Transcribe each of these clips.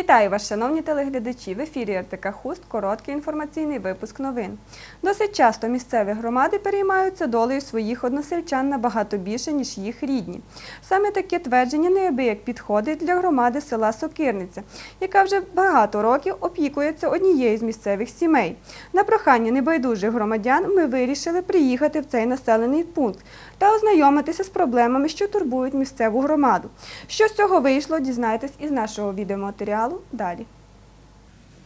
Вітаю вас, шановні телеглядачі! В ефірі РТК Хуст короткий інформаційний випуск новин. Досить часто місцеві громади переймаються долею своїх односельчан набагато більше, ніж їх рідні. Саме таке твердження неабияк підходить для громади села Сокирниця, яка вже багато років опікується однією з місцевих сімей. На прохання небайдужих громадян ми вирішили приїхати в цей населений пункт та ознайомитися з проблемами, що турбують місцеву громаду. Що з цього вийшло, дізнайтесь із нашого відеоматеріалу далі.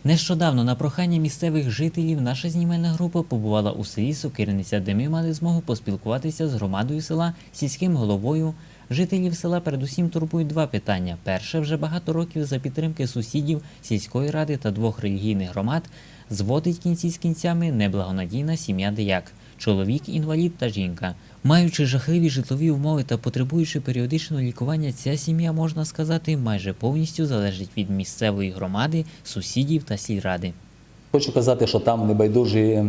Нещодавно на прохання місцевих жителів наша знімальна група побувала у селі Сокирниця, де ми мали змогу поспілкуватися з громадою села, сільським головою. Жителів села передусім турбують два питання. Перше, вже багато років за підтримки сусідів, сільської ради та двох релігійних громад зводить кінці з кінцями неблагонадійна сім'я Деяк – чоловік, інвалід та жінка. Маючи жахливі житлові умови та потребуючи періодичного лікування, ця сім'я, можна сказати, майже повністю залежить від місцевої громади, сусідів та сільради. Хочу казати, що там небайдужі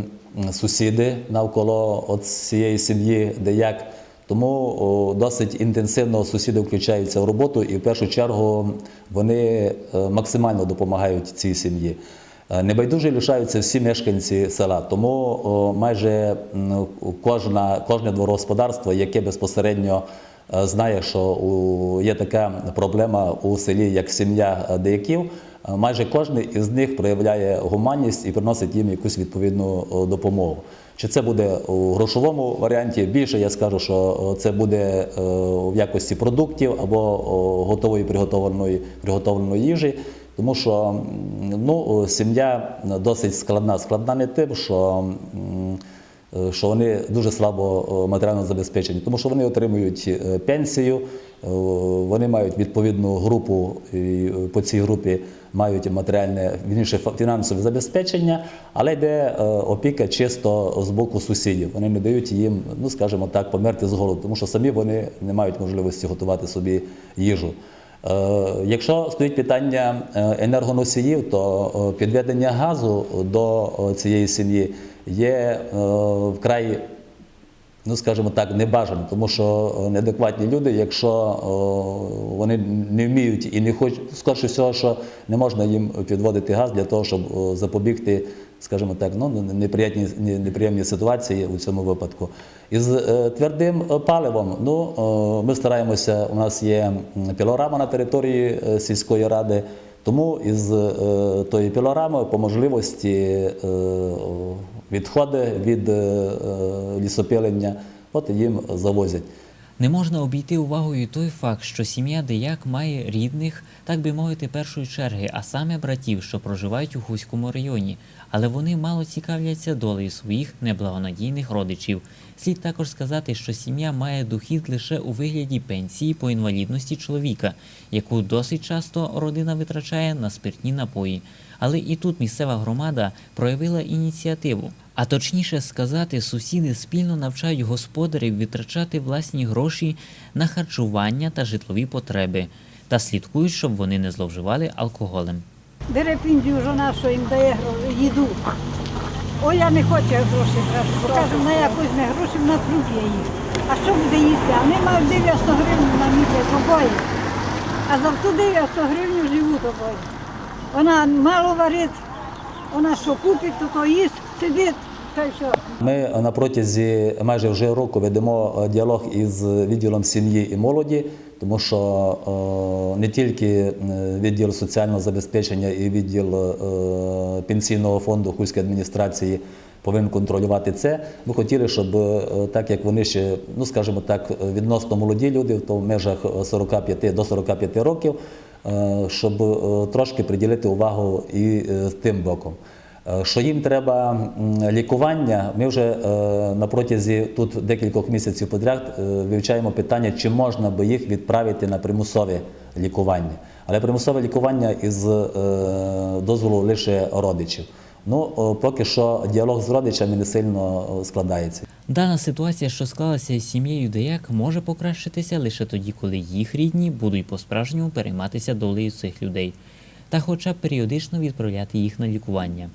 сусіди навколо цієї сім'ї, де як. Тому досить інтенсивно сусіди включаються в роботу, і в першу чергу вони е, максимально допомагають цій сім'ї. Е, Небайдужі лишаються всі мешканці села, тому майже кожна, кожне дворогосподарство, яке безпосередньо е, знає, що є така проблема у селі, як сім'я деяків, е, майже кожен із них проявляє гуманність і приносить їм якусь відповідну допомогу. Чи це буде у грошовому варіанті? Більше я скажу, що це буде в якості продуктів або готової приготовленої, приготовленої їжі. Тому що ну, сім'я досить складна. Складна не тим, що, е, що вони дуже слабо матеріально забезпечені, тому що вони отримують е, пенсію, е, вони мають відповідну групу, і е, по цій групі мають матеріальне вірніше, фінансове забезпечення, але йде е, опіка чисто з боку сусідів. Вони не дають їм, ну скажімо так, померти з голоду, тому що самі вони не мають можливості готувати собі їжу. Е, Якщо стоїть питання е, енергоносіїв, то е, підведення газу до цієї сім'ї є вкрай, ну скажімо так, небажано, тому що е, неадекватні люди, якщо е, вони не вміють і не хочуть, скорше всього, що не можна їм підводити газ для того, щоб е, запобігти, скажімо так, ну неприємні, неприємні ситуації у цьому випадку. Із твердим паливом, ну ми стараємося. У нас є пілорама на території сільської ради. Тому із тої пілорами по можливості відходи від е, е, лісопилення, от їм завозять. Не можна обійти увагою той факт, що сім'я Деяк має рідних, так би мовити, першої черги, а саме братів, що проживають у Хуському районі, але вони мало цікавляться долею своїх неблагонадійних родичів. Слід також сказати, що сім'я має дохід лише у вигляді пенсії по інвалідності чоловіка, яку досить часто родина витрачає на спиртні напої. Але і тут місцева громада проявила ініціативу. А точніше сказати, сусіди спільно навчають господарів витрачати власні гроші на харчування та житлові потреби та слідкують, щоб вони не зловживали алкоголем. Бере піндю жона, що їм дає їду. Ой, я не хочу гроші брати, кажу, на як візьме гроші, на я їх. А що буде їсти? А вони мають 90 гривень на місяць обоє. А за ту 90 гривень живуть обоє. Вона мало варить, вона що купить, то, то їсть, сидить. Ми на протязі майже вже року ведемо е, діалог із відділом сім'ї і молоді, тому що е, не тільки е, відділ соціального забезпечення і відділ пенсійного фонду Хуської адміністрації повинен контролювати це. Ми хотіли, щоб так як вони ще, ну скажімо так, відносно молоді люди, то в межах 45 до 45 років, щоб е, трошки приділити увагу і е, тим боком. Е, Що їм треба лікування, ми вже е, на протязі тут декількох місяців подряд е, вивчаємо питання, чи можна би їх відправити на примусове лікування. Але примусове лікування із е, дозволу лише родичів. Ну, поки що діалог з родичами не сильно е, складається. Дана ситуація, що склалася із сім'єю Деяк, може покращитися лише тоді, коли їх рідні будуть по-справжньому перейматися долею цих людей, та хоча б періодично відправляти їх на лікування.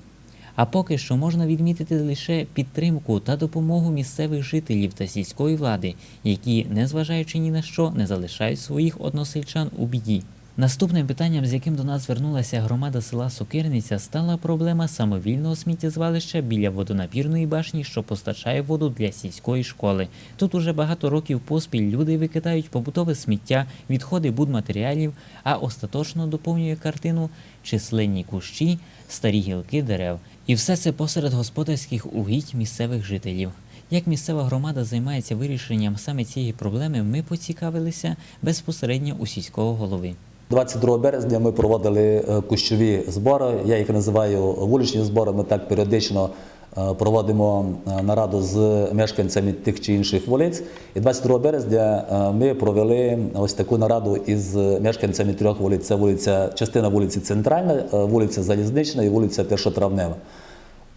А поки що можна відмітити лише підтримку та допомогу місцевих жителів та сільської влади, які, незважаючи ні на що, не залишають своїх односельчан у біді. Наступним питанням, з яким до нас звернулася громада села Сокирниця, стала проблема самовільного сміттєзвалища біля водонапірної башні, що постачає воду для сільської школи. Тут уже багато років поспіль люди викидають побутове сміття, відходи будматеріалів, а остаточно доповнює картину численні кущі, старі гілки дерев. І все це посеред господарських угідь місцевих жителів. Як місцева громада займається вирішенням саме цієї проблеми, ми поцікавилися безпосередньо у сільського голови. 22 березня ми проводили е, кущові збори. Я їх називаю вуличні збори. Ми так періодично е, проводимо е, нараду з мешканцями тих чи інших вулиць. І 22 березня ми провели ось таку нараду із мешканцями трьох вулиць. Це вулиця, частина вулиці Центральна, вулиця Залізнична і вулиця Першотравнева.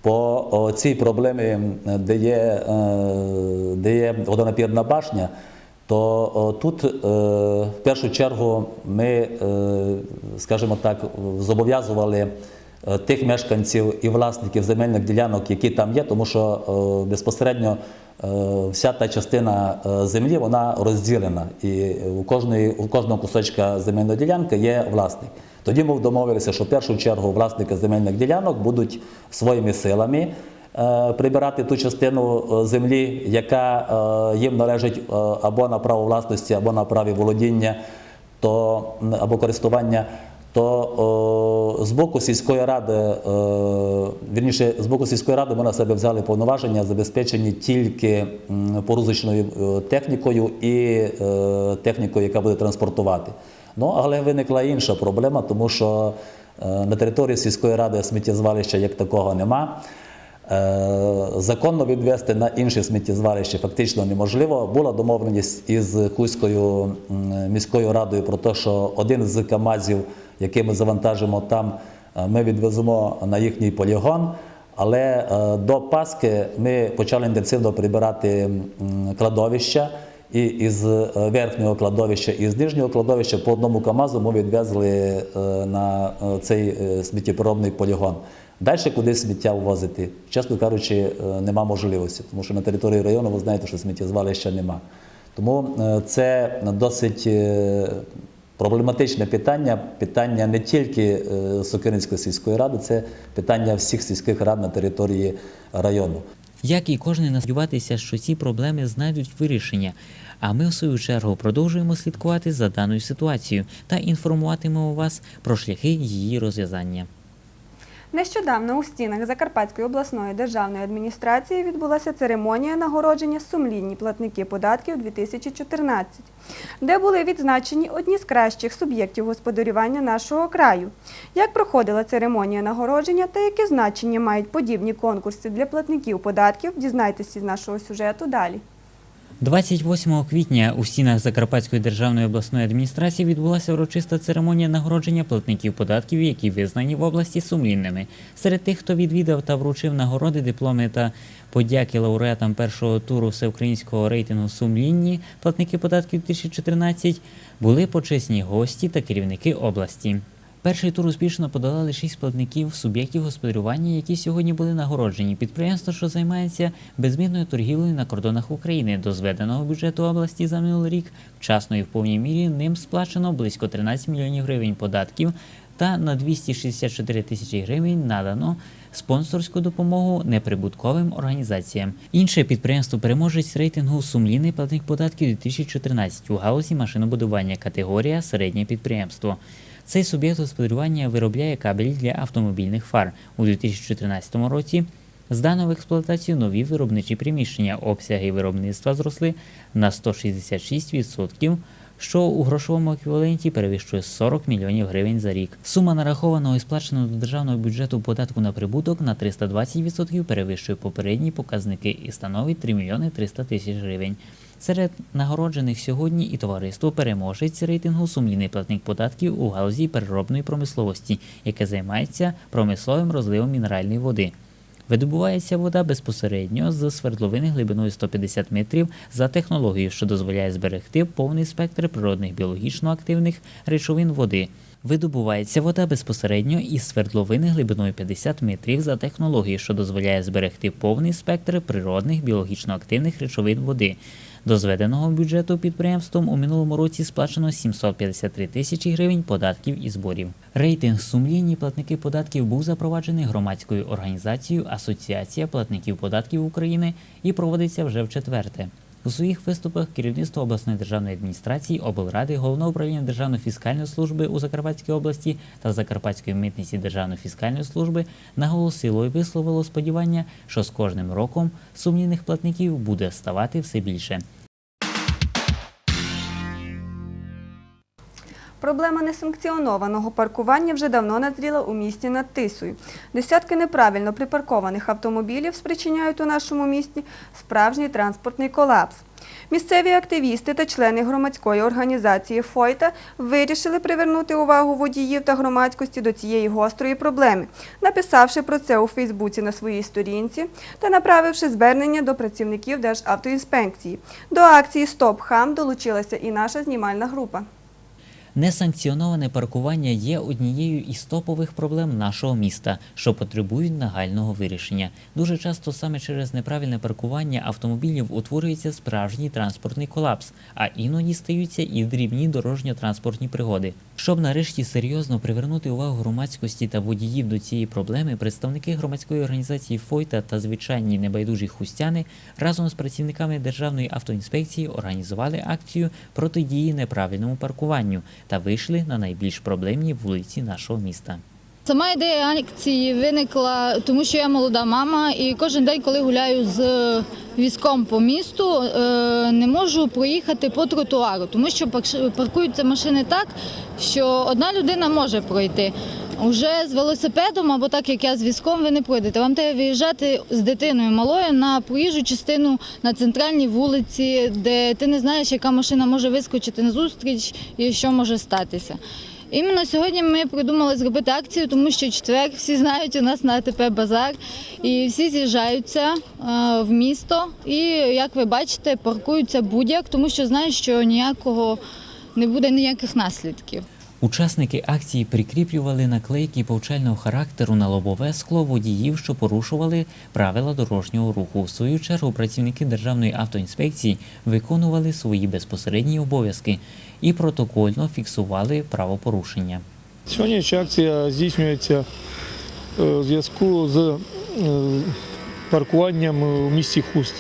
По цій проблемі, де є, де є водонапірна башня, то тут е, в першу чергу ми, е, скажімо так, зобов'язували е, тих мешканців і власників земельних ділянок, які там є, тому що е, безпосередньо е, вся та частина е, землі вона розділена, і у кожної у кожного кусочка земельної ділянки є власник. Тоді ми домовилися, що в першу чергу власники земельних ділянок будуть своїми силами е, прибирати ту частину е, землі, яка е, їм належить е, або на право власності, або на праві володіння, то або користування. То з боку сільської ради, е, вірніше, з боку сільської ради ми на себе взяли повноваження, забезпечені тільки порузочною е, технікою і е, технікою, яка буде транспортувати. Ну, але виникла інша проблема, тому що е, на території сільської ради сміттєзвалища як такого нема. Е, Законно відвести на інше сміттєзвалище фактично неможливо. Була домовленість із Хуською м, міською радою про те, що один з КАМАЗів, який ми завантажимо там, е, ми відвеземо на їхній полігон. Але е, до Пасхи ми почали інтенсивно прибирати кладовища. І із верхнього кладовища і з нижнього кладовища по одному КАМАЗу ми відвезли на цей сміттєпоробний полігон. Далі куди сміття ввозити, чесно кажучи, е, нема можливості, тому що на території району ви знаєте, що сміттєзвалища нема. Тому е, це досить е, проблематичне питання, питання не тільки Сокиринської сільської ради, це питання всіх сільських рад на території району. Як і кожен нас сподіватися, що ці проблеми знайдуть вирішення. А ми, в свою чергу, продовжуємо слідкувати за даною ситуацією та інформуватимемо вас про шляхи її розв'язання. Нещодавно у стінах Закарпатської обласної державної адміністрації відбулася церемонія нагородження сумлінні платники податків 2014, де були відзначені одні з кращих суб'єктів господарювання нашого краю. Як проходила церемонія нагородження та яке значення мають подібні конкурси для платників податків, дізнайтеся з нашого сюжету далі. 28 квітня у стінах Закарпатської державної обласної адміністрації відбулася урочиста церемонія нагородження платників податків, які визнані в області сумлінними. Серед тих, хто відвідав та вручив нагороди, дипломи та подяки лауреатам першого туру всеукраїнського рейтингу Сумлінні платники податків 2014 були почесні гості та керівники області. Перший тур успішно подолали шість платників суб'єктів господарювання, які сьогодні були нагороджені. Підприємство, що займається безмірною торгівлею на кордонах України, до зведеного бюджету області за минулий рік, вчасно і в повній мірі ним сплачено близько 13 мільйонів гривень податків та на 264 тисячі гривень надано спонсорську допомогу неприбутковим організаціям. Інше підприємство переможець рейтингу сумлінний платник податків 2014 у галузі машинобудування категорія середнє підприємство. Цей суб'єкт господарювання виробляє кабелі для автомобільних фар у 2014 році. Здано в експлуатацію нові виробничі приміщення. Обсяги виробництва зросли на 166%, що у грошовому еквіваленті перевищує 40 мільйонів гривень за рік. Сума нарахованого і сплаченого до державного бюджету податку на прибуток на 320% перевищує попередні показники і становить 3 мільйони 300 тисяч гривень. Серед нагороджених сьогодні і товариство переможець рейтингу сумлінний платник податків у галузі переробної промисловості, яке займається промисловим розливом мінеральної води. Видобувається вода безпосередньо з свердловини глибиною 150 метрів за технологією, що дозволяє зберегти повний спектр природних біологічно активних речовин води. Видобувається вода безпосередньо із свердловини глибиною 50 метрів за технологією, що дозволяє зберегти повний спектр природних біологічно активних речовин води. До зведеного бюджету підприємством у минулому році сплачено 753 тисячі гривень податків і зборів. Рейтинг сумлінні платники податків був запроваджений громадською організацією Асоціація платників податків України і проводиться вже в четверте. У своїх виступах керівництво обласної державної адміністрації, облради, головного управління Державної фіскальної служби у Закарпатській області та Закарпатської митниці Державної фіскальної служби наголосило і висловило сподівання, що з кожним роком сумнівних платників буде ставати все більше. Проблема несанкціонованого паркування вже давно назріла у місті над Тисою. Десятки неправильно припаркованих автомобілів спричиняють у нашому місті справжній транспортний колапс. Місцеві активісти та члени громадської організації Фойта вирішили привернути увагу водіїв та громадськості до цієї гострої проблеми, написавши про це у Фейсбуці на своїй сторінці та направивши звернення до працівників Державтоінспекції. До акції Стоп Хам долучилася і наша знімальна група. Несанкціоноване паркування є однією із топових проблем нашого міста, що потребують нагального вирішення. Дуже часто саме через неправильне паркування автомобілів утворюється справжній транспортний колапс, а іноді стаються і дрібні дорожньо-транспортні пригоди. Щоб нарешті серйозно привернути увагу громадськості та водіїв до цієї проблеми, представники громадської організації Фойта та звичайні небайдужі хустяни разом з працівниками Державної автоінспекції організували акцію протидії неправильному паркуванню та вийшли на найбільш проблемні вулиці нашого міста. Сама ідея акції виникла, тому що я молода мама, і кожен день, коли гуляю з візком по місту, е, не можу проїхати по тротуару, тому що паркуються машини так, що одна людина може пройти. Уже з велосипедом або так як я з візком, ви не пройдете. Вам треба виїжджати з дитиною малою на проїжджу частину на центральній вулиці, де ти не знаєш, яка машина може вискочити на зустріч і що може статися. Іменно сьогодні ми придумали зробити акцію, тому що четвер всі знають у нас на АТП базар, і всі з'їжджаються е, в місто. І як ви бачите, паркуються будь-як, тому що знають, що ніякого не буде ніяких наслідків. Учасники акції прикріплювали наклейки повчального характеру на лобове скло водіїв, що порушували правила дорожнього руху. В свою чергу працівники Державної автоінспекції виконували свої безпосередні обов'язки і протокольно фіксували правопорушення. Сьогоднішня акція здійснюється е, у зв'язку з е, паркуванням у місті Хуст.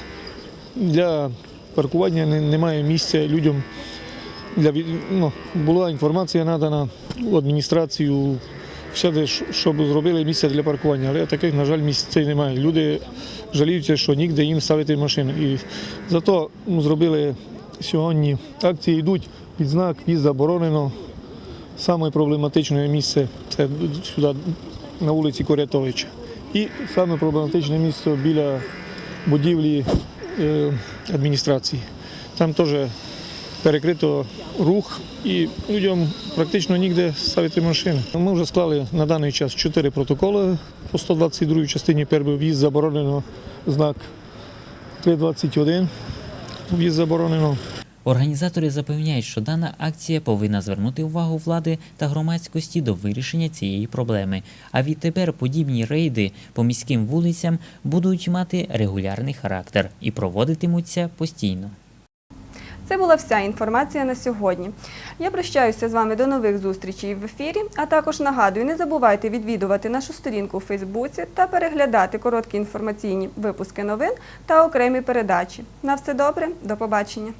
Для паркування немає місця людям. Для, ну, була інформація надана в адміністрацію, всюди, щоб зробили місце для паркування, але таких, на жаль, місць немає. Люди жаліються, що ніде їм ставити машину. І зато ну, зробили сьогодні акції йдуть під знак «В'їзд заборонено. Саме проблематичне місце це сюди на вулиці Корятовича. І саме проблематичне місце біля будівлі е, адміністрації. Там теж перекрито рух і людям практично ніде ставити машини. Ми вже склали на даний час чотири протоколи по 122 частині перший в'їзд заборонено знак 321. В'їзд заборонено. Організатори запевняють, що дана акція повинна звернути увагу влади та громадськості до вирішення цієї проблеми. А відтепер подібні рейди по міським вулицям будуть мати регулярний характер і проводитимуться постійно. Це була вся інформація на сьогодні. Я прощаюся з вами до нових зустрічей в ефірі, а також нагадую, не забувайте відвідувати нашу сторінку у Фейсбуці та переглядати короткі інформаційні випуски новин та окремі передачі. На все добре, до побачення.